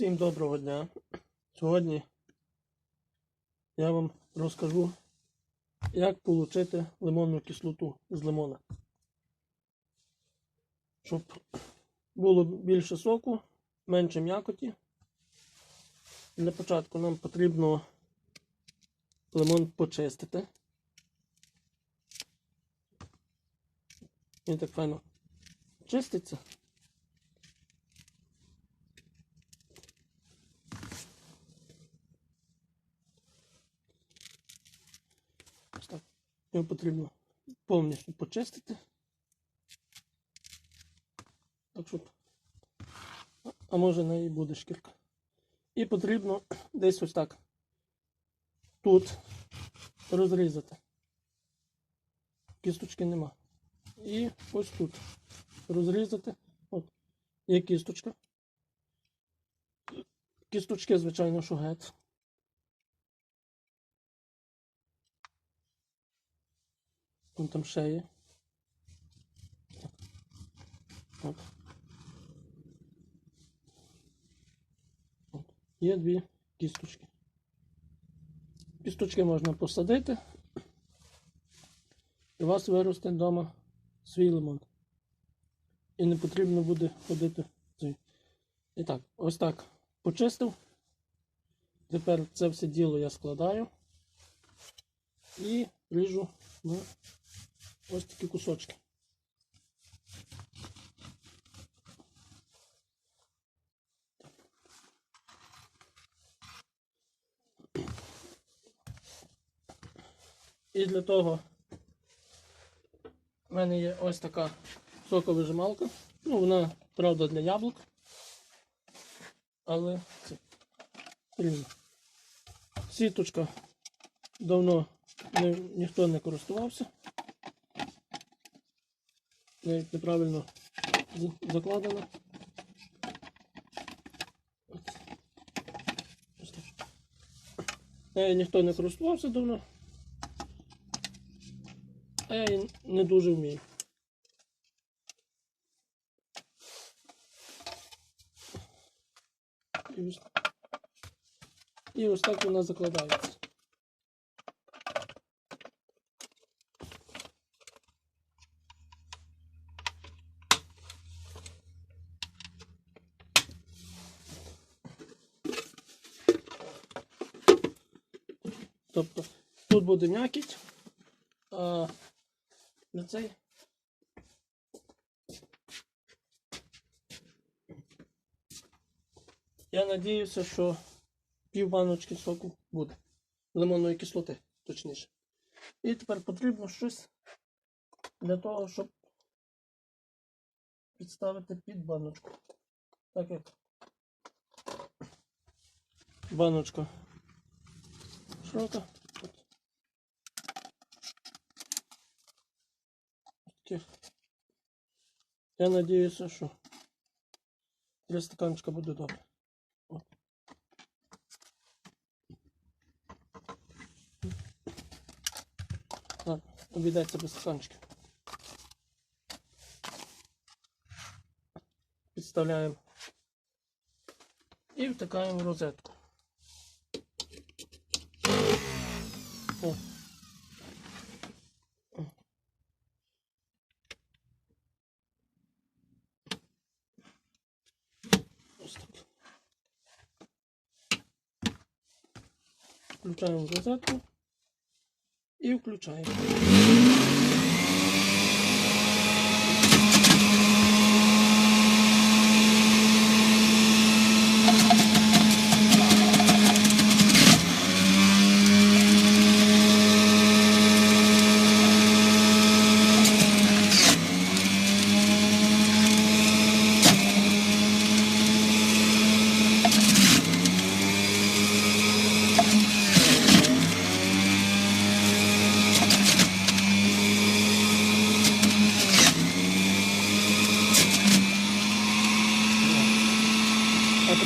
Всім доброго дня. Сьогодні я вам розкажу, як отримати лимонну кислоту з лимона. Щоб було більше соку, менше м'якоті. Для початку нам потрібно лимон почистити. Він так файно чиститься. Його потрібно повністю почистити. Так, щоб. А може не і буде шкірка. І потрібно десь ось так тут розрізати. Кісточки нема. І ось тут розрізати. От. Є кісточка. Кісточки, звичайно, що геть. Вон там ще є. Є дві кісточки. Кісточки можна посадити. І у вас виросте вдома свій лимон. І не потрібно буде ходити. цей. І так, ось так почистив. Тепер це все діло я складаю і ріжу на ось такі кусочки. І для того в мене є ось така соковижималка. Ну, вона, правда, для яблук. Але це рівно. Сіточка давно ні, ніхто не користувався. Навіть неправильно з- закладена. От. Ось так. Нею ніхто не користувався давно. А я її не дуже вмію. І ось, і ось так вона закладається. Тобто тут буде м'якість, а на цей я надіюся, що пів баночки соку буде. Лимонної кислоти, точніше. І тепер потрібно щось для того, щоб підставити під баночку. Так як баночка широка. От. Таких. Я надіюся, що для стаканчика буде добре. От. Так, обійдеться без стаканчика. Підставляємо і втикаємо в розетку. О. О. Ось так. Включаємо в розетку і включаємо.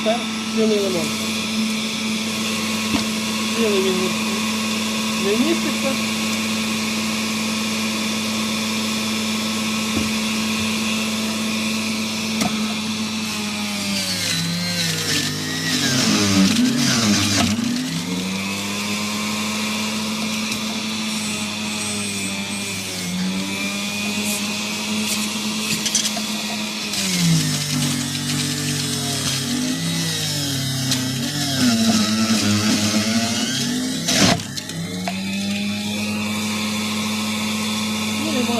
А цілий лимон. Цілий він не вміститься.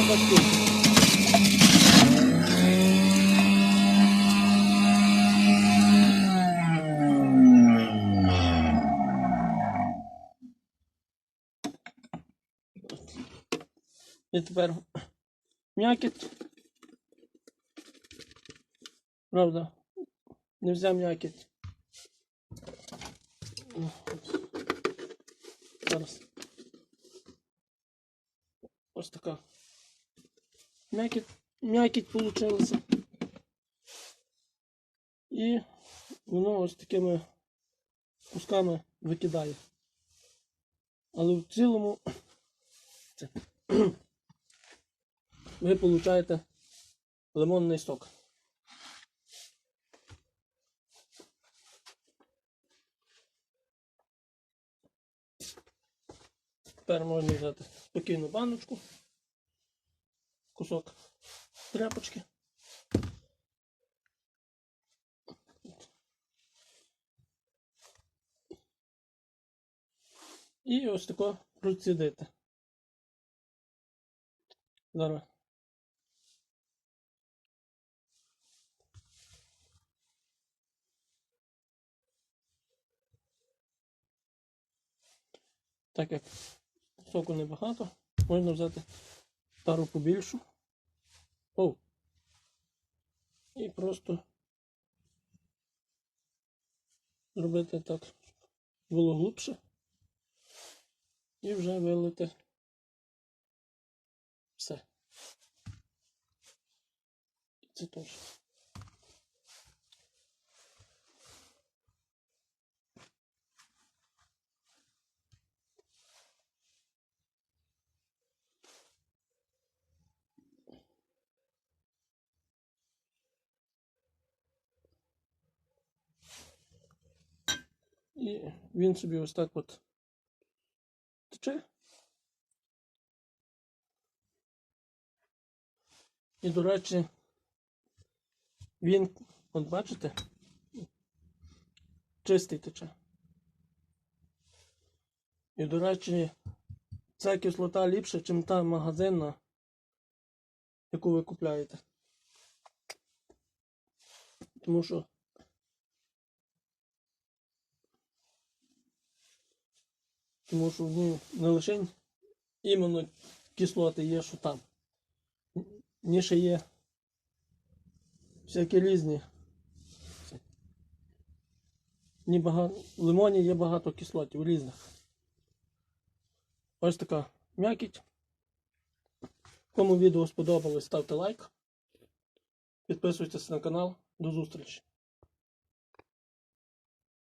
Так тільки. І тепер м'якіт. Правда, не взяв м'якіт. Зараз. Ось така. М'якіт, м'якіт получилася. І воно ось такими кусками викидає. Але в цілому це, ви получаєте лимонний сок. Тепер можна взяти спокійну баночку, кусок тряпочки. І ось тако процідити. Зараз. Так як соку небагато, можна взяти тару побільшу. О. І просто зробити так було глубше. І вже вилити все. Це теж. І він собі ось так от тече. І, до речі, він, от бачите, чистий тече. І, до речі, ця кислота ліпша, ніж та магазинна, яку ви купляєте. Тому що Тому що в ній не лише іменно кислоти є, що там. Ні ще є всякі різні. Ні багато, в лимоні є багато кислотів різних. Ось така м'якіть. Кому відео сподобалось, ставте лайк. Підписуйтесь на канал. До зустрічі!